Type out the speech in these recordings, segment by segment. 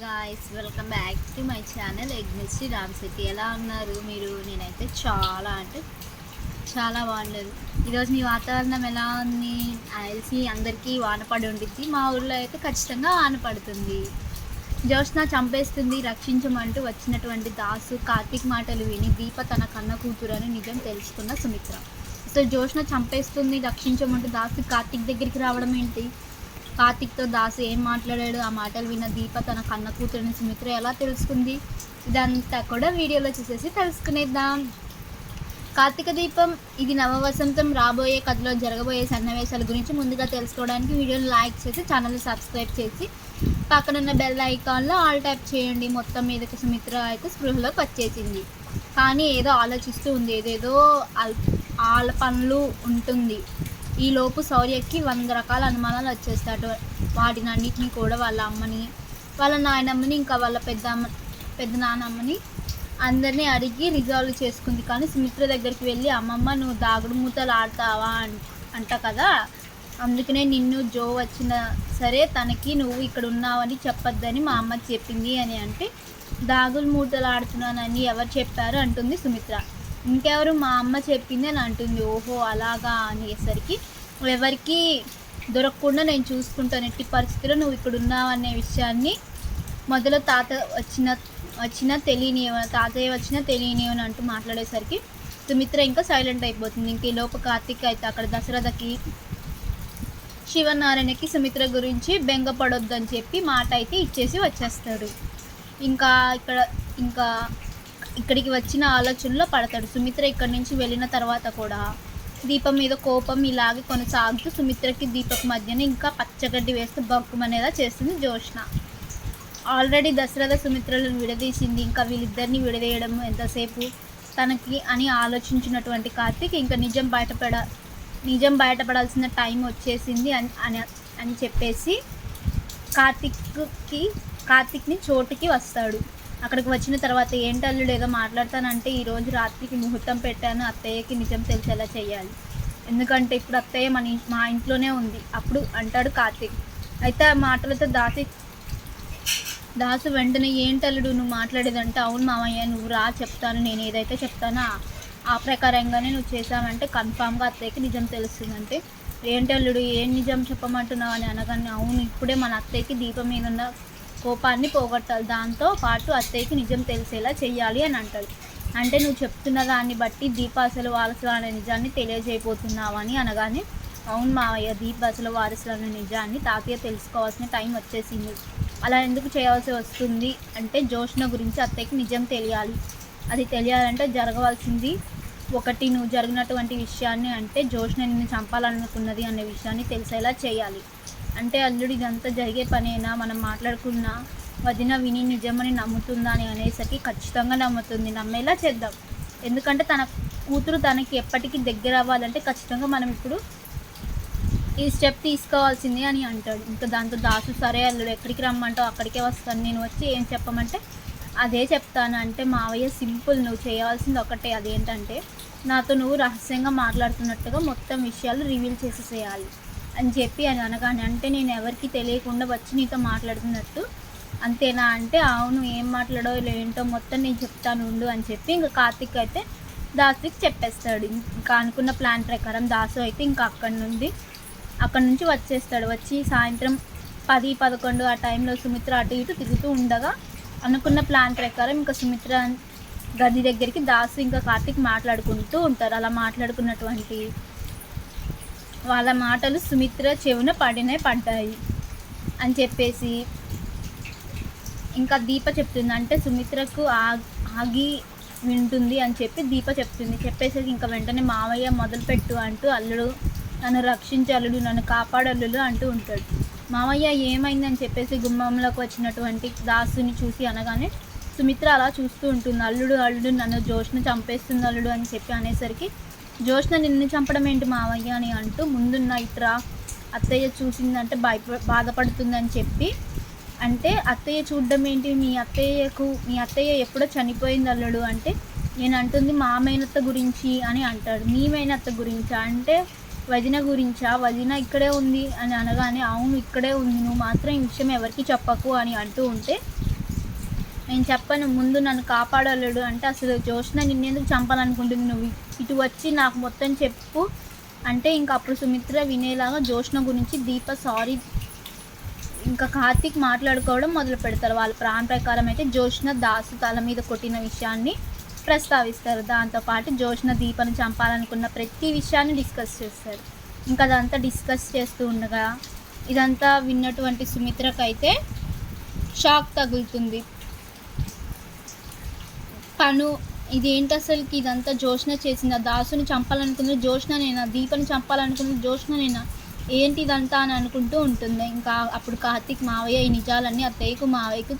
Guys welcome back to my channel ఎగ్నిస్టి Ram Shetty ఎలా ఉన్నారు మీరు? నేనైతే చాలా అంటే చాలా బాగుండదు ఈరోజు మీ వాతావరణం ఎలా ఉంది తెలిసి అందరికీ వాన పడి ఉండిద్ది. మా ఊర్లో అయితే ఖచ్చితంగా వాన పడుతుంది జ్యోత్స్న చంపేస్తుంది రక్షించమంటూ వచ్చినటువంటి దాసు కార్తీక్ మాటలు విని దీప తన కన్న కూతురు అని నిజం తెలుసుకున్న సుమిత్ర. అసలు జ్యోత్స్న చంపేస్తుంది రక్షించమంటూ దాసు కార్తీక్ దగ్గరికి రావడం ఏంటి? కార్తిక్తో దాసు ఏం మాట్లాడాడు? ఆ మాటలు విన్న దీప తన కన్న కూతురిని సుమిత్ర ఎలా తెలుసుకుంది? ఇదంతా కూడా వీడియోలో చూసేసి తెలుసుకునేద్దాం. కార్తీక దీపం ఇది నవవసంతం రాబోయే కథలో జరగబోయే సన్నివేశాల గురించి ముందుగా తెలుసుకోవడానికి వీడియోని లైక్ చేసి ఛానల్ని సబ్స్క్రైబ్ చేసి పక్కనున్న బెల్ ఐకాన్లో ఆల్ ట్యాప్ చేయండి. మొత్తం మీదకి సుమిత్ర అయితే స్పృహలోకి వచ్చేసింది. కానీ ఏదో ఆలోచిస్తూ ఉంది. ఏదేదో అల్ ఆల పనులు ఉంటుంది. ఈలోపు సౌర్యకి శౌర్యకి వంద రకాల అనుమానాలు వచ్చేస్తాడు. వాటిని అన్నిటినీ కూడా వాళ్ళ అమ్మని వాళ్ళ నాయనమ్మని ఇంకా వాళ్ళ పెద్ద అమ్మ పెద్ద నానమ్మని అందరినీ అడిగి రిజాల్వ్ చేసుకుంది. కానీ సుమిత్ర దగ్గరికి వెళ్ళి అమ్మమ్మ నువ్వు దాగుడు మూతలు ఆడతావా? అంట కదా. అందుకనే నిన్ను జో వచ్చిన సరే తనకి నువ్వు ఇక్కడ ఉన్నావని చెప్పొద్దని మా అమ్మ చెప్పింది అని అంటే దాగులు మూతలు ఆడుతున్నానని ఎవరు చెప్పారు? అంటుంది సుమిత్ర. ఇంకెవరు మా అమ్మ చెప్పింది అని అంటుంది. ఓహో అలాగా అనేసరికి ఎవరికి దొరకకుండా నేను చూసుకుంటాను. ఎట్టి పరిస్థితుల్లో నువ్వు ఇక్కడ ఉన్నావు అనే విషయాన్ని మొదలు తాత వచ్చిన వచ్చిన తెలియనివ తాతయ్య వచ్చినా తెలియనివని అంటూ మాట్లాడేసరికి సుమిత్ర ఇంకా సైలెంట్ అయిపోతుంది. ఇంక లోప లోపు కార్తీక్ అయితే అక్కడ దశరథకి శివనారాయణకి సుమిత్ర గురించి బెంగపడొద్దని చెప్పి మాట అయితే ఇచ్చేసి వచ్చేస్తాడు. ఇంకా ఇక్కడ ఇంకా ఇక్కడికి వచ్చిన ఆలోచనలో పడతాడు. సుమిత్ర ఇక్కడి నుంచి వెళ్ళిన తర్వాత కూడా దీపం మీద కోపం ఇలాగే కొనసాగుతూ సుమిత్రకి దీపక్ మధ్యన ఇంకా పచ్చగడ్డి వేస్తూ బొక్కుమనేలా చేస్తుంది జోష్న ఆల్రెడీ దశరథ సుమిత్రలను విడదీసింది. ఇంకా వీళ్ళిద్దరిని విడదీయడం ఎంతసేపు? తనకి అని ఆలోచించినటువంటి కార్తీక్ ఇంకా నిజం బయటపడ నిజం బయటపడాల్సిన టైం వచ్చేసింది అని అని అని చెప్పేసి కార్తిక్కి కార్తిక్ని చోటుకి వస్తాడు. అక్కడికి వచ్చిన తర్వాత ఏంటి అల్లుడు ఏదో మాట్లాడతానంటే ఈరోజు రాత్రికి ముహూర్తం పెట్టాను అత్తయ్యకి నిజం తెలిసేలా చేయాలి? ఎందుకంటే ఇప్పుడు అత్తయ్య మన మా ఇంట్లోనే ఉంది. అప్పుడు అంటాడు కార్తీక్. అయితే ఆ మాటలతో దాసి దాసు వెంటనే ఏంటల్లుడు నువ్వు మాట్లాడేదంటే అవును మామయ్య నువ్వు రా చెప్తాను. నేను ఏదైతే చెప్తానో ఆ- ఆ ప్రకారంగానే నువ్వు చేసావంటే కన్ఫామ్గా అత్తయ్యకి నిజం తెలుస్తుందంటే ఏంటల్లుడు ఏం నిజం చెప్పమంటున్నావు? అని అనగానే అవును ఇప్పుడే మన అత్తయ్యకి దీపం మీద ఉన్న కోపాన్ని పోగొట్టాలి. దాంతో పాటు అత్తయ్యకి నిజం తెలిసేలా చెయ్యాలి అని అంటాడు అంటే నువ్వు చెప్తున్న దాన్ని బట్టి దీప అసలు వారసులు అనే నిజాన్ని తెలియజేయబోతున్నావని అనగానే అవును మావయ్య దీప అసలు వారసులు అనే నిజాన్ని తాతయ్య తెలుసుకోవాల్సిన టైం వచ్చేసింది. అలా ఎందుకు చేయాల్సి వస్తుంది? అంటే జోష్ణ గురించి అత్తయ్యకి నిజం తెలియాలి. అది తెలియాలంటే జరగవలసింది ఒకటి నువ్వు జరిగినటువంటి విషయాన్ని అంటే జోష్ణ నిన్ను చంపాలనుకున్నది అనే విషయాన్ని తెలిసేలా చేయాలి. అంటే అల్లుడు ఇదంతా జరిగే పనేనా? మనం మాట్లాడుకున్నా వదిన విని నిజమని నమ్ముతుందా అని అనేసరికి ఖచ్చితంగా నమ్ముతుంది. నమ్మేలా చేద్దాం. ఎందుకంటే తన కూతురు తనకి ఎప్పటికీ దగ్గర అవ్వాలంటే ఖచ్చితంగా మనం ఇప్పుడు ఈ స్టెప్ తీసుకోవాల్సింది అని అంటాడు. ఇంకా దాంతో దాసు సరే అల్లుడు ఎక్కడికి రమ్మంటావు? అక్కడికే వస్తాను. నేను వచ్చి ఏం చెప్పమంటే అదే చెప్తాను. అంటే మావయ్య సింపుల్ నువ్వు చేయాల్సింది ఒకటే. అదేంటంటే నాతో నువ్వు రహస్యంగా మాట్లాడుతున్నట్టుగా మొత్తం విషయాలు రివీల్ చేసేసేయాలి. అని చెప్పి అని అనగానే అంటే నేను ఎవరికి తెలియకుండా వచ్చి నీతో మాట్లాడుతున్నట్టు. అంతేనా? అంటే అవును ఏం మాట్లాడో ఏంటో మొత్తం నేను చెప్తాను ఉండు అని చెప్పి ఇంకా కార్తిక్ అయితే దాసుకి చెప్పేస్తాడు. ఇంకా అనుకున్న ప్లాన్ ప్రకారం దాసు అయితే ఇంకా అక్కడి నుండి అక్కడి నుంచి వచ్చేస్తాడు. వచ్చి సాయంత్రం పది పదకొండు ఆ టైంలో సుమిత్ర అటు ఇటు తిరుగుతూ ఉండగా అనుకున్న ప్లాన్ ప్రకారం ఇంకా సుమిత్ర గది దగ్గరికి దాసు ఇంకా కార్తీక్ మాట్లాడుకుంటూ ఉంటారు. అలా మాట్లాడుకున్నటువంటి వాళ్ళ మాటలు సుమిత్ర చెవున పడినే పడ్డాయి అని చెప్పేసి. ఇంకా దీప చెప్తుంది. అంటే సుమిత్రకు ఆ- ఆగి వింటుంది అని చెప్పి దీప చెప్తుంది. చెప్పేసరికి ఇంకా వెంటనే మావయ్య మొదలుపెట్టు అంటూ అల్లుడు నన్ను రక్షించు అల్లుడు నన్ను కాపాడు అల్లుడు అంటూ ఉంటాడు. మావయ్య ఏమైందని చెప్పేసి గుమ్మంలోకి వచ్చినటువంటి దాసుని చూసి అనగానే సుమిత్ర అలా చూస్తూ ఉంటుంది. అల్లుడు అల్లుడు నన్ను జోష్ను చంపేస్తుంది అల్లుడు అని చెప్పి అనేసరికి జోష్న నిన్ను చంపడం ఏంటి మావయ్య అని అంటూ ముందున్న ఇతర అత్తయ్య చూసిందంటే భయప బాధపడుతుందని చెప్పి అంటే అత్తయ్య చూడడం ఏంటి? మీ అత్తయ్యకు మీ అత్తయ్య ఎప్పుడో చనిపోయింది అల్లుడు అంటే నేను అంటుంది మా మేనత్త గురించి అని అంటాడు. మీ మేనత్త గురించా? అంటే వదిన గురించా? వదిన ఇక్కడే ఉంది అని అనగానే అవును ఇక్కడే ఉంది. నువ్వు మాత్రం ఈ విషయం ఎవరికి చెప్పకు అని అంటూ ఉంటే నేను చెప్పను ముందు నన్ను కాపాడలేడు అంటే అసలు జోష్న నిన్నెందుకు చంపాలనుకుంటుంది నువ్వు? ఇటు వచ్చి నాకు మొత్తం చెప్పు. అంటే ఇంకా అప్పుడు సుమిత్ర వినేలాగా జోష్న గురించి దీప సారీ ఇంకా కార్తీక్ మాట్లాడుకోవడం మొదలు పెడతారు. వాళ్ళ ప్రాణ ప్రకారం అయితే జోష్న దాసు తల మీద కొట్టిన విషయాన్ని ప్రస్తావిస్తారు. దాంతోపాటు జోష్న దీపను చంపాలనుకున్న ప్రతి విషయాన్ని డిస్కస్ చేస్తారు. ఇంకా అదంతా డిస్కస్ చేస్తూ ఉండగా ఇదంతా విన్నటువంటి సుమిత్రకైతే షాక్ తగులుతుంది. తను ఇదేంటి అసలుకి ఇదంతా జోష్న చేసిందా? దాసుని చంపాలనుకున్నది జోష్న నేనా దీపని చంపాలనుకున్నది జోష్న నేనా ఏంటి ఇదంతా? అని అనుకుంటూ ఉంటుంది. ఇంకా అప్పుడు కార్తీక్ మావయ్య ఈ నిజాలన్నీ అత్తయ్యకు మావయ్యకు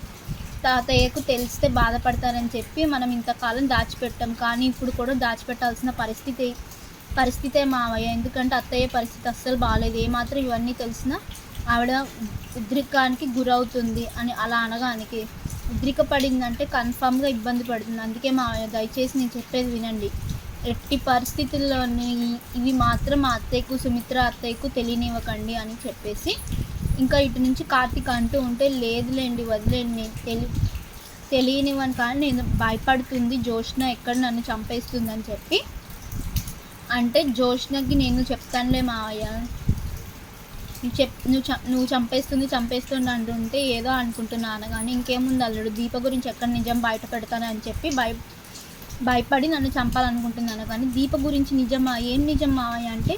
తాతయ్యకు తెలిస్తే బాధపడతారని చెప్పి మనం ఇంతకాలం దాచిపెట్టాం. కానీ ఇప్పుడు కూడా దాచిపెట్టాల్సిన పరిస్థితి పరిస్థితే మావయ్య. ఎందుకంటే అత్తయ్య పరిస్థితి అస్సలు బాగాలేదు ఏమాత్రం ఇవన్నీ తెలిసినా ఆవిడ ఉద్రికానికి గురవుతుంది అని అలా అనగానికి ఉద్రిక పడిందంటే కన్ఫామ్గా ఇబ్బంది పడుతుంది. అందుకే మా దయచేసి నేను చెప్పేది వినండి. ఎట్టి పరిస్థితుల్లోని ఇవి మాత్రం మా అత్తయ్యకు సుమిత్ర అత్తయ్యకు తెలియనివ్వకండి అని చెప్పేసి ఇంకా ఇటు నుంచి కార్తీక్ అంటూ ఉంటే లేదులేండి వదిలేండి తెలి తెలియనివ్వను కానీ నేను భయపడుతుంది. జోష్న ఎక్కడ నన్ను చంపేస్తుందని చెప్పి అంటే జోష్నకి నేను చెప్తానులే మావయ్య. నువ్వు చెప్ నువ్వు చ నువ్వు చంపేస్తుంది చంపేస్తుంది అంటుంటే ఏదో అనుకుంటున్నాను కానీ ఇంకేముంది అల్లుడు దీప గురించి ఎక్కడ నిజం బయట పెడతానని చెప్పి భయ భయపడి నన్ను చంపాలనుకుంటున్నాను కానీ దీప గురించి నిజమా ఏం నిజం అంటే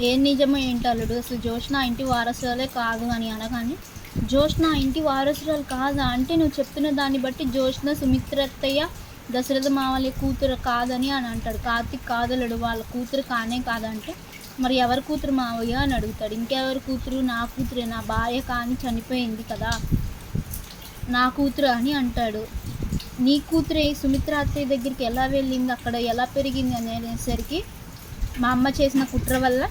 ఏం నిజమో ఏంటి అల్లుడు అసలు జోష్న ఇంటి వారసురాలే కాదు అని అనగానే జోష్న ఇంటి వారసురాలు కాదా అంటే నువ్వు చెప్తున్న దాన్ని బట్టి జోష్న సుమిత్రత్తయ్య దశరథ మావలి కూతురు కాదని అని అంటాడు. కార్తీక్ కాదలుడు వాళ్ళ కూతురు కానే కాదంటే మరి ఎవరి కూతురు మావయ్య అని అడుగుతాడు. ఇంకెవరి కూతురు? నా కూతురే నా భార్య కానీ చనిపోయింది కదా. నా కూతురు అని అంటాడు. నీ కూతురే సుమిత్ర అత్తయ్య దగ్గరికి ఎలా వెళ్ళింది? అక్కడ ఎలా పెరిగింది అనేసరికి మా అమ్మ చేసిన కుట్ర వల్ల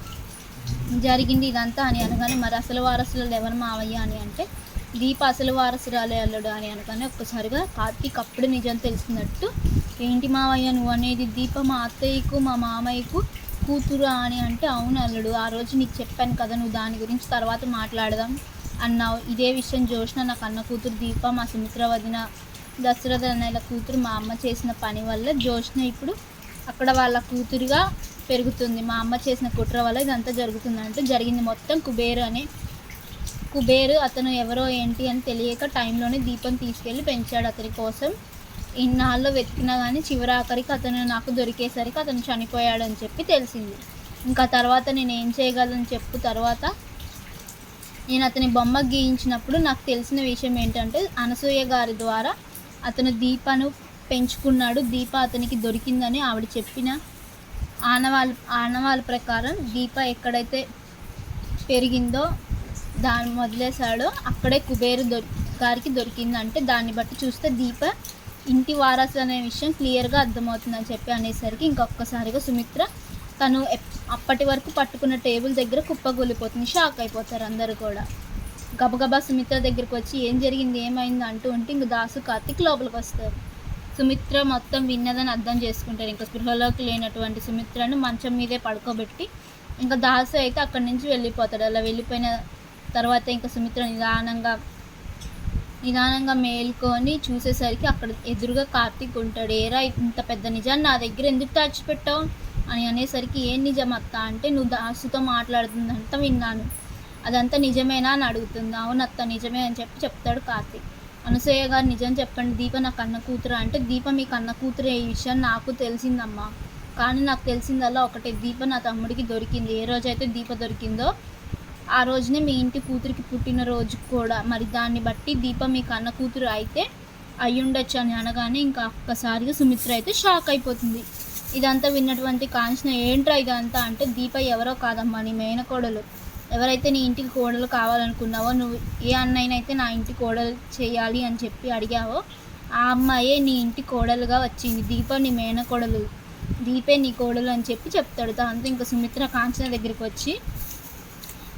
జరిగింది ఇదంతా అని అనగానే మరి అసలు వారసులు ఎవరు మావయ్య? అని అంటే దీప అసలు వారసురాలే అల్లుడు అని అనగానే ఒక్కసారిగా కార్తీక్ అప్పుడు నిజం తెలిసినట్టు ఏంటి మావయ్య నువ్వు అనేది? దీప మా అత్తయ్యకు మా మామయ్యకు కూతురు అని అంటే అవును అల్లుడు. ఆ రోజు నీకు చెప్పాను కదా నువ్వు దాని గురించి తర్వాత మాట్లాడదాం అన్నావు. ఇదే విషయం జోష్న నాకు అన్న కూతురు దీప మా సుమిత్ర వదిన దశరథ అనేల కూతురు మా అమ్మ చేసిన పని వల్ల జోష్న ఇప్పుడు అక్కడ వాళ్ళ కూతురుగా పెరుగుతుంది. మా అమ్మ చేసిన కుట్ర వల్ల ఇదంతా జరుగుతుంది అంటే జరిగింది మొత్తం కుబేరు అనే కుబేరు అతను ఎవరో ఏంటి అని తెలియక టైంలోనే దీపం తీసుకెళ్ళి పెంచాడు అతని కోసం. ఇన్నాళ్ళు వెతికినా కానీ చివరి ఆఖరికి అతను నాకు దొరికేసరికి అతను చనిపోయాడని చెప్పి తెలిసింది. ఇంకా తర్వాత నేను ఏం చేయగలను చెప్పు తర్వాత నేను అతని బొమ్మ గీయించినప్పుడు నాకు తెలిసిన విషయం ఏంటంటే అనసూయ గారి ద్వారా అతను దీపను పెంచుకున్నాడు. దీప అతనికి దొరికిందని ఆవిడ చెప్పిన ఆనవాళ్ళ ఆనవాళ్ళ ప్రకారం దీప ఎక్కడైతే పెరిగిందో దాన్ని వదిలేశాడో అక్కడే కుబేరు దొరి గారికి దొరికిందంటే దాన్ని బట్టి చూస్తే దీప ఇంటి వారసు అనే విషయం క్లియర్గా అర్థమవుతుందని చెప్పి అనేసరికి ఇంకొకసారిగా సుమిత్ర తను అప్పటి వరకు పట్టుకున్న టేబుల్ దగ్గర కుప్పగూలిపోతుంది షాక్ అయిపోతారు అందరూ కూడా. గబగబా సుమిత్ర దగ్గరికి వచ్చి ఏం జరిగింది? ఏమైంది? అంటూ ఉంటే ఇంక దాసు కార్తిక్ లోపలికి వస్తారు. సుమిత్ర మొత్తం విన్నదని అర్థం చేసుకుంటారు. ఇంకా స్పృహలోకి లేనటువంటి సుమిత్రను మంచం మీదే పడుకోబెట్టి ఇంకా దాసు అయితే అక్కడి నుంచి వెళ్ళిపోతాడు. అలా వెళ్ళిపోయిన తర్వాత ఇంకా సుమిత్ర నిదానంగా నిదానంగా మేల్కొని చూసేసరికి అక్కడ ఎదురుగా కార్తీక్ ఉంటాడు. ఏరా ఇంత పెద్ద నిజాన్ని నా దగ్గర ఎందుకు దాచిపెట్టావు? అని అనేసరికి ఏం నిజం అత్త అంటే నువ్వు దాసుతో మాట్లాడుతుందంతా విన్నాను. అదంతా నిజమేనా? అని అడుగుతుంది. అవును అత్త నిజమే అని చెప్పి చెప్తాడు కార్తీక్. అనసూయ గారు నిజం చెప్పండి. దీప నా కన్న కూతురు అంటే దీప మీ కన్న కూతురు ఈ విషయం నాకు తెలిసిందమ్మా. కానీ నాకు తెలిసిందల్లా ఒకటే. దీప నా తమ్ముడికి దొరికింది. ఏ రోజైతే దీప దొరికిందో ఆ రోజునే మీ ఇంటి కూతురికి పుట్టిన రోజు కూడా. మరి దాన్ని బట్టి దీప మీ అన్న కూతురు అయితే అయ్యుండొచ్చు అని అనగానే ఇంకా ఒక్కసారిగా సుమిత్ర అయితే షాక్ అయిపోతుంది. ఇదంతా విన్నటువంటి కాంచన ఏంట్రా ఇదంతా? అంటే దీప ఎవరో కాదమ్మా నీ మేనకోడలు. ఎవరైతే నీ ఇంటికి కోడలు కావాలనుకున్నావో నువ్వు ఏ అన్నయ్యనైతే నా ఇంటి కోడలు చేయాలి అని చెప్పి అడిగావో ఆ అమ్మాయే నీ ఇంటి కోడలుగా వచ్చింది. దీప నీ మేనకోడలు దీపే నీ కోడలు అని చెప్పి చెప్తాడు. దాంతో ఇంకా సుమిత్ర కాంచన దగ్గరికి వచ్చి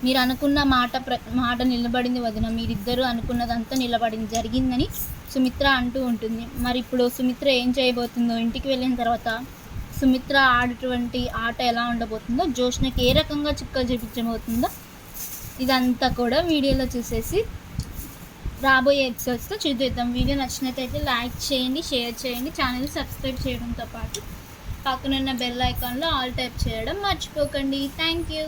మీరు అనుకున్న మాట ప్ర మాట నిలబడింది వదిన. మీరిద్దరూ అనుకున్నదంతా నిలబడింది. జరిగిందని సుమిత్ర అంటూ ఉంటుంది. మరి ఇప్పుడు సుమిత్ర ఏం చేయబోతుందో ఇంటికి వెళ్ళిన తర్వాత సుమిత్ర ఆడేటువంటి ఆట ఎలా ఉండబోతుందో జోష్నకి ఏ రకంగా చిక్కలు చూపించబోతుందో ఇదంతా కూడా వీడియోలో చూసేసి రాబోయే ఎపిసోడ్స్తో చూద్దాం. వీడియో నచ్చినట్లయితే లైక్ చేయండి షేర్ చేయండి. ఛానల్ సబ్స్క్రైబ్ చేయడంతో పాటు పక్కనున్న బెల్ ఐకాన్లో ఆల్ టైప్ చేయడం మర్చిపోకండి. Thank you.